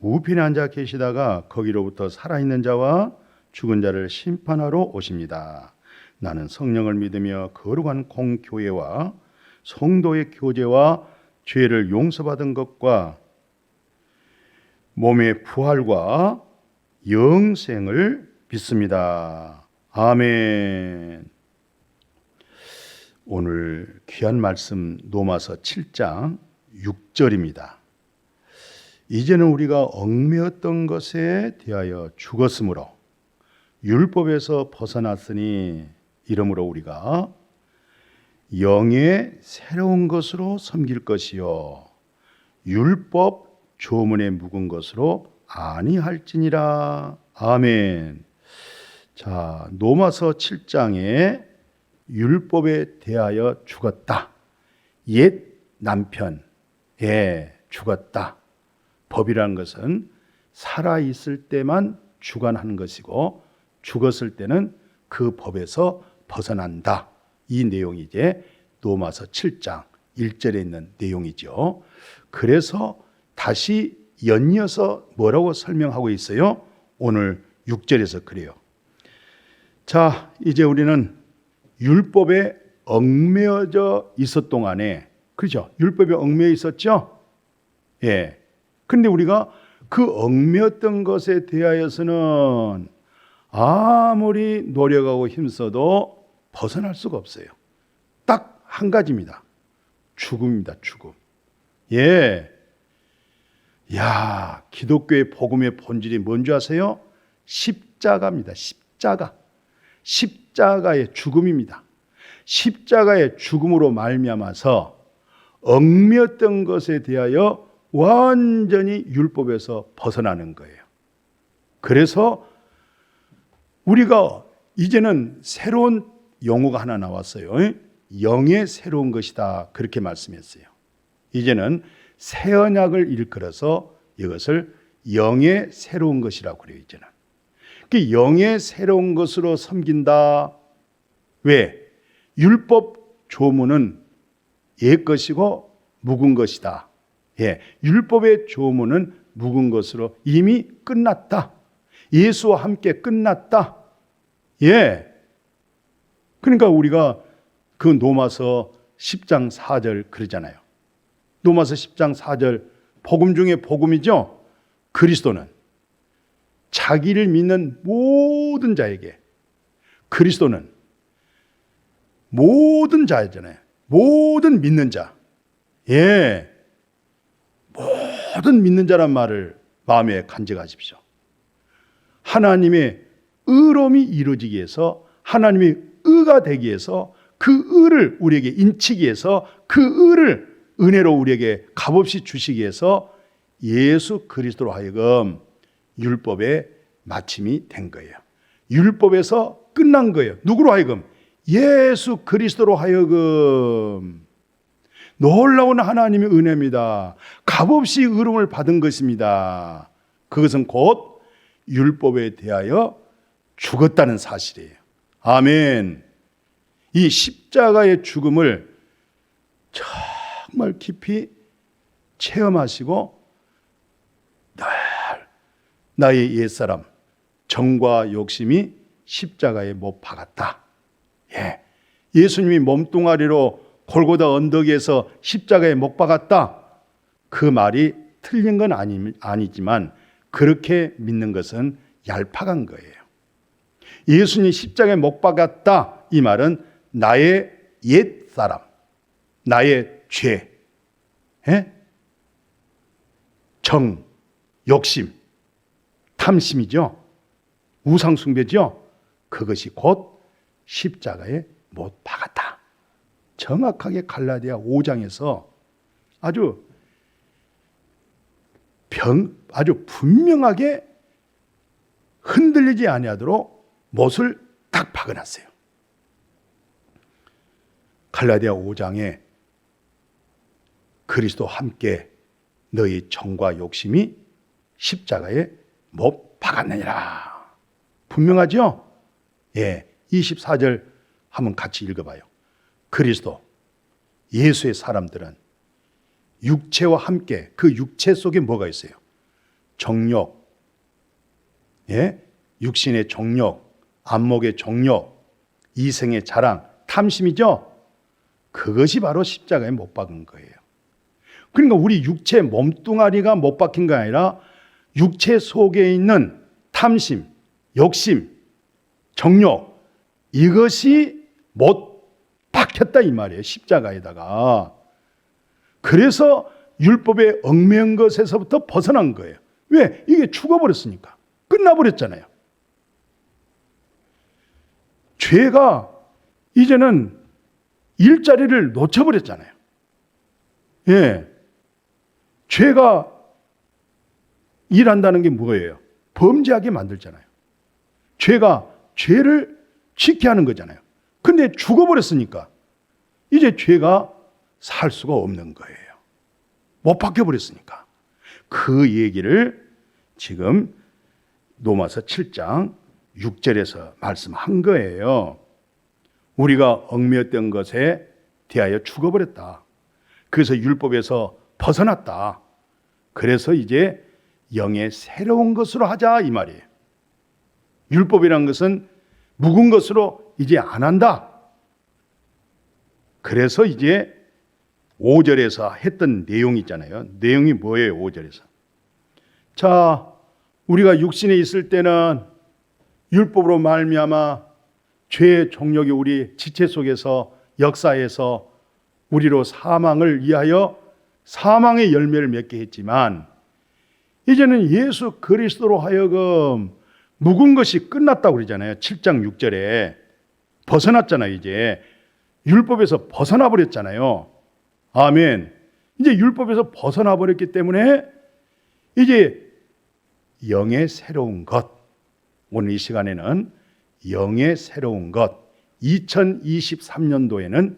우편에 앉아 계시다가 거기로부터 살아있는 자와 죽은 자를 심판하러 오십니다. 나는 성령을 믿으며 거룩한 공교회와 성도의 교제와 죄를 용서받은 것과 몸의 부활과 영생을 믿습니다. 아멘. 오늘 귀한 말씀 노마서 7장 6절입니다. 이제는 우리가 얽매였던 것에 대하여 죽었으므로 율법에서 벗어났으니 이러므로 우리가 영의 새로운 것으로 섬길 것이요 율법 조문에 묵은 것으로 아니할지니라 아멘. 자 노마서 7장에 율법에 대하여 죽었다. 옛 남편에 죽었다. 법이라는 것은 살아 있을 때만 주관하는 것이고 죽었을 때는 그 법에서 벗어난다. 이 내용이 이제 로마서 7장 1절에 있는 내용이죠. 그래서 다시 연이어서 뭐라고 설명하고 있어요? 오늘 6절에서 그래요. 자, 이제 우리는 율법에 얽매여져 있었 동안에 그죠? 율법에 얽매여 있었죠? 예. 근데 우리가 그 얽매였던 것에 대하여서는 아무리 노력하고 힘써도 벗어날 수가 없어요. 딱 한 가지입니다. 죽음입니다. 죽음. 예. 야, 기독교의 복음의 본질이 뭔지 아세요? 십자가입니다. 십자가. 십자가의 죽음입니다. 십자가의 죽음으로 말미암아서 얽매였던 것에 대하여 완전히 율법에서 벗어나는 거예요. 그래서 우리가 이제는 새로운 용어가 하나 나왔어요. 영의 새로운 것이다. 그렇게 말씀했어요. 이제는 새 언약을 일컬어서 이것을 영의 새로운 것이라고 그래요. 이제는. 그 영의 새로운 것으로 섬긴다. 왜? 율법 조문은 옛 것이고 묵은 것이다. 예, 율법의 조문은 묵은 것으로 이미 끝났다. 예수와 함께 끝났다. 예. 그러니까 우리가 그 노마서 10장 4절 그러잖아요. 노마서 10장 4절 복음 중에 복음이죠. 그리스도는 자기를 믿는 모든 자에게 그리스도는 모든 자잖아요. 모든 믿는 자. 예. 모든 믿는 자란 말을 마음에 간직하십시오. 하나님의 의로움이 이루어지기 위해서 하나님의 의가 되기 위해서 그 의를 우리에게 인치기 위해서 그 의를 은혜로 우리에게 값없이 주시기 위해서 예수 그리스도로 하여금 율법의 마침이 된 거예요. 율법에서 끝난 거예요. 누구로 하여금? 예수 그리스도로 하여금 놀라운 하나님의 은혜입니다. 값없이 의로움을 받은 것입니다. 그것은 곧 율법에 대하여 죽었다는 사실이에요. 아멘. 이 십자가의 죽음을 정말 깊이 체험하시고 늘 나의 옛사람 정과 욕심이 십자가에 못 박았다. 예. 예수님이 몸뚱아리로 골고다 언덕에서 십자가에 못 박았다. 그 말이 틀린 건 아니, 아니지만 그렇게 믿는 것은 얄팍한 거예요. 예수님 십자가에 못 박았다. 이 말은 나의 옛 사람, 나의 죄, 예? 정, 욕심, 탐심이죠. 우상숭배죠. 그것이 곧 십자가에 못 박았다. 정확하게 갈라디아 5장에서 아주 병 아주 분명하게 흔들리지 아니하도록 못을 딱 박아놨어요. 갈라디아 5장에 그리스도 함께 너희 정과 욕심이 십자가에 못 박았느니라. 분명하죠? 예. 24절 한번 같이 읽어봐요. 그리스도, 예수의 사람들은 육체와 함께 그 육체 속에 뭐가 있어요? 정욕, 예? 육신의 정욕, 안목의 정욕, 이생의 자랑, 탐심이죠? 그것이 바로 십자가에 못 박은 거예요. 그러니까 우리 육체 몸뚱아리가 못 박힌 게 아니라 육체 속에 있는 탐심, 욕심, 정욕 이것이 못 박혔다 이 말이에요. 십자가에다가. 그래서 율법에 얽매인 것에서부터 벗어난 거예요. 왜? 이게 죽어버렸으니까. 끝나버렸잖아요. 죄가 이제는 일자리를 놓쳐버렸잖아요. 예. 죄가 일한다는 게 뭐예요? 범죄하게 만들잖아요. 죄가 죄를 지게 하는 거잖아요. 근데 죽어버렸으니까 이제 죄가 살 수가 없는 거예요. 못 바뀌어버렸으니까. 그 얘기를 지금 로마서 7장 6절에서 말씀한 거예요. 우리가 얽매였던 것에 대하여 죽어버렸다. 그래서 율법에서 벗어났다. 그래서 이제 영의 새로운 것으로 하자 이 말이에요. 율법이란 것은 묵은 것으로 이제 안 한다. 그래서 이제 5절에서 했던 내용이 있잖아요. 내용이 뭐예요? 5절에서. 자, 우리가 육신에 있을 때는 율법으로 말미암아 죄의 종력이 우리 지체 속에서 역사에서 우리로 사망을 위하여 사망의 열매를 맺게 했지만 이제는 예수 그리스도로 하여금 묵은 것이 끝났다고 그러잖아요. 7장 6절에 벗어났잖아요, 이제. 율법에서 벗어나 버렸잖아요. 아멘. 이제 율법에서 벗어나 버렸기 때문에 이제 영의 새로운 것. 오늘 이 시간에는 영의 새로운 것. 2023년도에는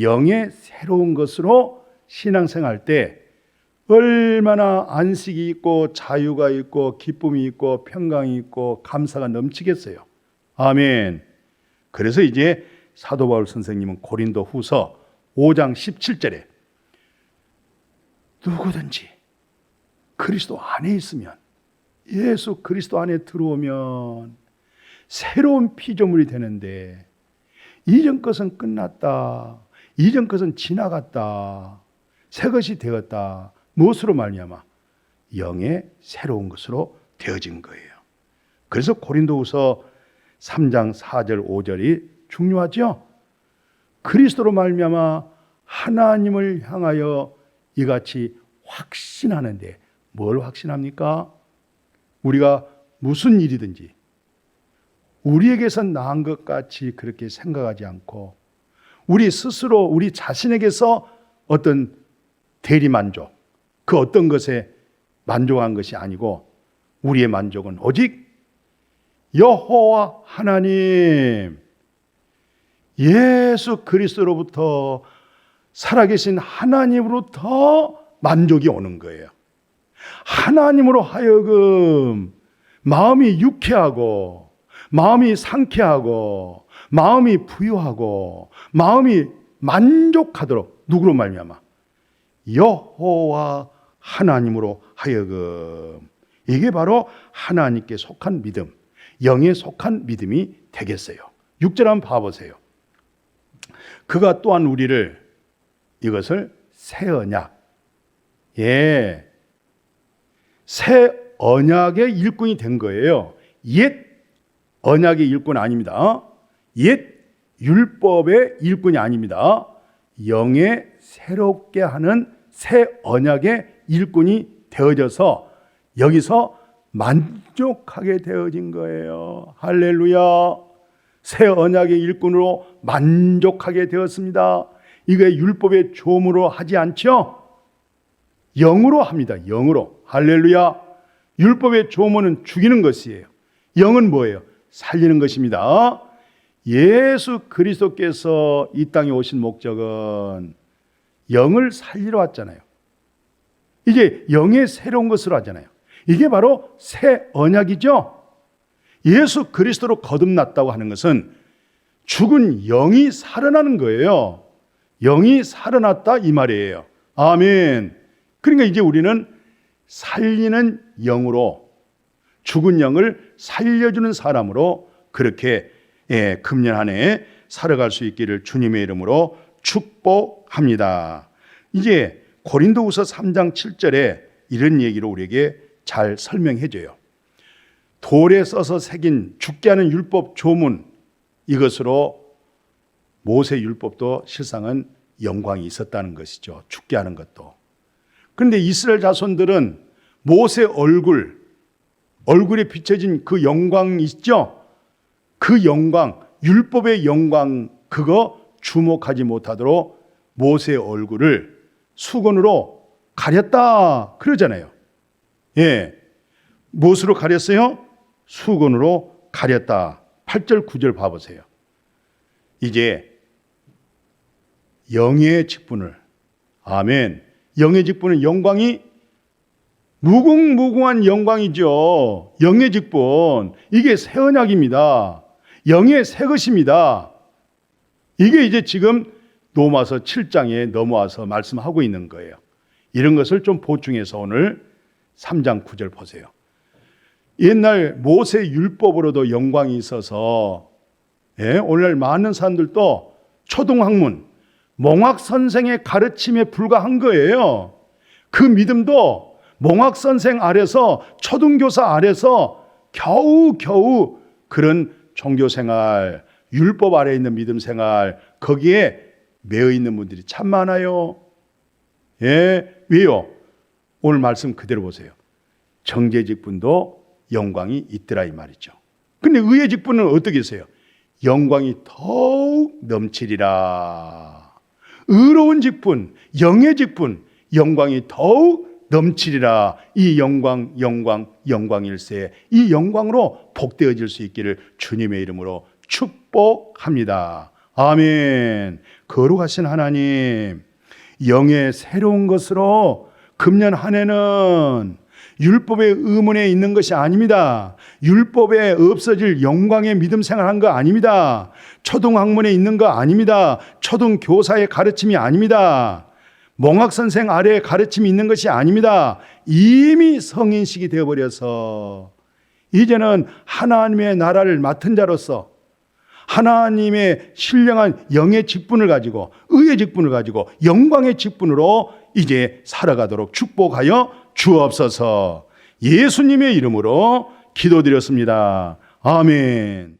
영의 새로운 것으로 신앙생활 때 얼마나 안식이 있고 자유가 있고 기쁨이 있고 평강이 있고 감사가 넘치겠어요. 아멘. 그래서 이제 사도 바울 선생님은 고린도 후서 5장 17절에 누구든지 그리스도 안에 있으면 예수 그리스도 안에 들어오면 새로운 피조물이 되는데 이전 것은 끝났다. 이전 것은 지나갔다. 새 것이 되었다. 무엇으로 말미암아 영의 새로운 것으로 되어진 거예요. 그래서 고린도후서 3장 4절 5절이 중요하죠. 그리스도로 말미암아 하나님을 향하여 이같이 확신하는데 뭘 확신합니까? 우리가 무슨 일이든지 우리에게서 나은 것 같이 그렇게 생각하지 않고 우리 스스로 우리 자신에게서 어떤 대리 만족 그 어떤 것에 만족한 것이 아니고 우리의 만족은 오직 여호와 하나님 예수 그리스도로부터 살아계신 하나님으로부터 만족이 오는 거예요. 하나님으로 하여금 마음이 유쾌하고 마음이 상쾌하고 마음이 부유하고 마음이 만족하도록 누구로 말미암아 여호와 하나님으로 하여금 이게 바로 하나님께 속한 믿음, 영에 속한 믿음이 되겠어요. 6절 한번 봐보세요. 그가 또한 우리를 이것을 새 언약, 예, 새 언약의 일꾼이 된 거예요. 옛 언약의 일꾼 아닙니다. 옛 율법의 일꾼이 아닙니다. 영에 새롭게 하는 새 언약의 일꾼이 되어져서 여기서 만족하게 되어진 거예요. 할렐루야. 새 언약의 일꾼으로 만족하게 되었습니다. 이게 율법의 조문으로 하지 않죠? 영으로 합니다. 영으로. 할렐루야. 율법의 조문은 죽이는 것이에요. 영은 뭐예요? 살리는 것입니다. 예수 그리스도께서 이 땅에 오신 목적은 영을 살리러 왔잖아요. 이제 영의 새로운 것으로 하잖아요. 이게 바로 새 언약이죠. 예수 그리스도로 거듭났다고 하는 것은 죽은 영이 살아나는 거예요. 영이 살아났다 이 말이에요. 아멘. 그러니까 이제 우리는 살리는 영으로 죽은 영을 살려주는 사람으로 그렇게 예, 금년 한 해 살아갈 수 있기를 주님의 이름으로 축복합니다. 이제 고린도후서 3장 7절에 이런 얘기를 우리에게 잘 설명해 줘요. 돌에 써서 새긴 죽게 하는 율법 조문 이것으로 모세 율법도 실상은 영광이 있었다는 것이죠. 죽게 하는 것도. 그런데 이스라엘 자손들은 모세 얼굴 얼굴에 비춰진 그 영광 있죠? 그 영광, 율법의 영광 그거 주목하지 못하도록 모세 얼굴을 수건으로 가렸다 그러잖아요. 예. 무엇으로 가렸어요? 수건으로 가렸다. 8절 9절 봐 보세요. 이제 영의 직분을 아멘. 영의 직분은 영광이 무궁무궁한 영광이죠. 영의 직분. 이게 새 언약입니다. 영의 새 것입니다. 이게 이제 지금 로마서 7장에 넘어와서 말씀하고 있는 거예요. 이런 것을 좀 보충해서 오늘 3장 9절 보세요. 옛날 모세 율법으로도 영광이 있어서 예, 오늘날 많은 사람들도 초등학문, 몽학 선생의 가르침에 불과한 거예요. 그 믿음도 몽학 선생 아래서 초등교사 아래서 겨우 겨우 그런 종교 생활, 율법 아래 있는 믿음 생활 거기에 매여 있는 분들이 참 많아요. 예, 왜요? 오늘 말씀 그대로 보세요. 정제직분도 영광이 있더라 이 말이죠. 근데 의의 직분은 어떻게 했어요? 영광이 더욱 넘치리라. 의로운 직분, 영의 직분, 영광이 더욱 넘치리라. 이 영광, 영광, 영광일세. 이 영광으로 복되어질 수 있기를 주님의 이름으로 축복합니다. 아멘. 거룩하신 하나님, 영의 새로운 것으로 금년 한 해는 율법의 의문에 있는 것이 아닙니다. 율법에 없어질 영광의 믿음 생활한 거 아닙니다. 초등학문에 있는 거 아닙니다. 초등교사의 가르침이 아닙니다. 몽학 선생 아래에 가르침이 있는 것이 아닙니다. 이미 성인식이 되어버려서 이제는 하나님의 나라를 맡은 자로서 하나님의 신령한 영의 직분을 가지고 의의 직분을 가지고 영광의 직분으로 이제 살아가도록 축복하여 주옵소서 예수님의 이름으로 기도드렸습니다. 아멘.